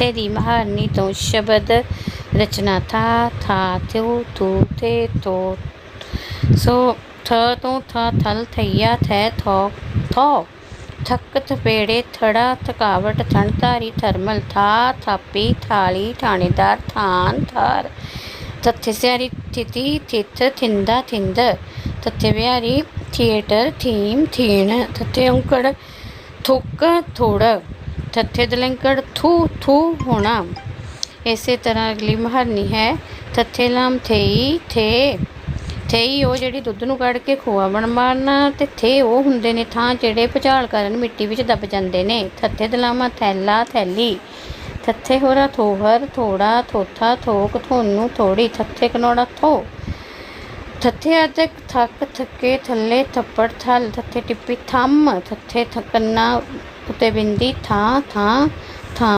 ਦੀ ਮਹਾਰਨੀ ਤੋਂ ਸ਼ਬਦ ਰਚਨਾ ਥਾ ਥਾ ਥਿਉ ਥੂ ਥੇ ਥੋ ਸੋ ਥ ਤੋਂ ਥ ਥਲ ਥਈਆ ਥੈ ਥੋ ਥੋ। ਥੱਕ ਥਪੇੜੇ ਥੜਾ ਥਕਾਵਟ ਥਣਧਾਰੀ ਥਰਮਲ ਥਾ, ਥਾਪੀ ਥਾਲੀ ਥਾਣੇਦਾਰ ਥਾਨ ਥਾਰ। ਥੱਥੇ ਸਿਆਰੀ ਥਿਤੀ ਥਿੱਥ ਥਿੰਦਾ ਥਿੰਦ। ਥੱਥੇ ਵਿਹਾਰੀ ਥੀਏਟਰ ਥੀਮ ਥੀਣ। ਥੱਥੇ ਔਂਕੜ ਥੁੱਕ ਥੋੜ। ਥੱਥੇ ਦਲੰਕੜ ਥੂ ਥੂ ਹੋਣਾ। ਇਸੇ ਤਰ੍ਹਾਂ ਅਗਲੀ ਮਹਾਰਨੀ ਹੈ ਥੱਥੇ ਲਾਮ ਥੇਈ ਥੇ। ਥੇਈ ਉਹ ਜਿਹੜੀ ਦੁੱਧ ਨੂੰ ਕੱਢ ਕੇ ਖੋਆ ਬਣ ਮਾਰਨਾ ਤੇ ਥੇ ਉਹ ਹੁੰਦੇ ਨੇ ਥਾਂ ਜਿਹੜੇ ਭੁਚਾਲ ਕਾਰਨ ਮਿੱਟੀ ਵਿੱਚ ਦਬ ਜਾਂਦੇ ਨੇ। ਥੱਥੇ ਦਲਾਮਾ ਥੈਲਾ ਥੈਲੀ। ਥੱਥੇ ਹੋਰਾ ਥੋਹਰ, ਥੋੜਾ, ਥੋਥਾ, ਥੋਕ, ਥੋਨੂੰ, ਥੋੜੀ। ਥੱਥੇ ਕਨੋੜਾ ਥੋ। ਥੱਥੇ ਅਦਕ ਥੱਕ ਥੱਕੇ ਥੱਲੇ ਥੱਪੜ ਥਲ, ਥੱਥੇ ਟਿੱਪੀ ਥੰਮ, ਥੱਥੇ ਥਕੰਨਾ ਉਤੇ ਬਿੰਦੀ ਥਾਂ ਥਾਂ।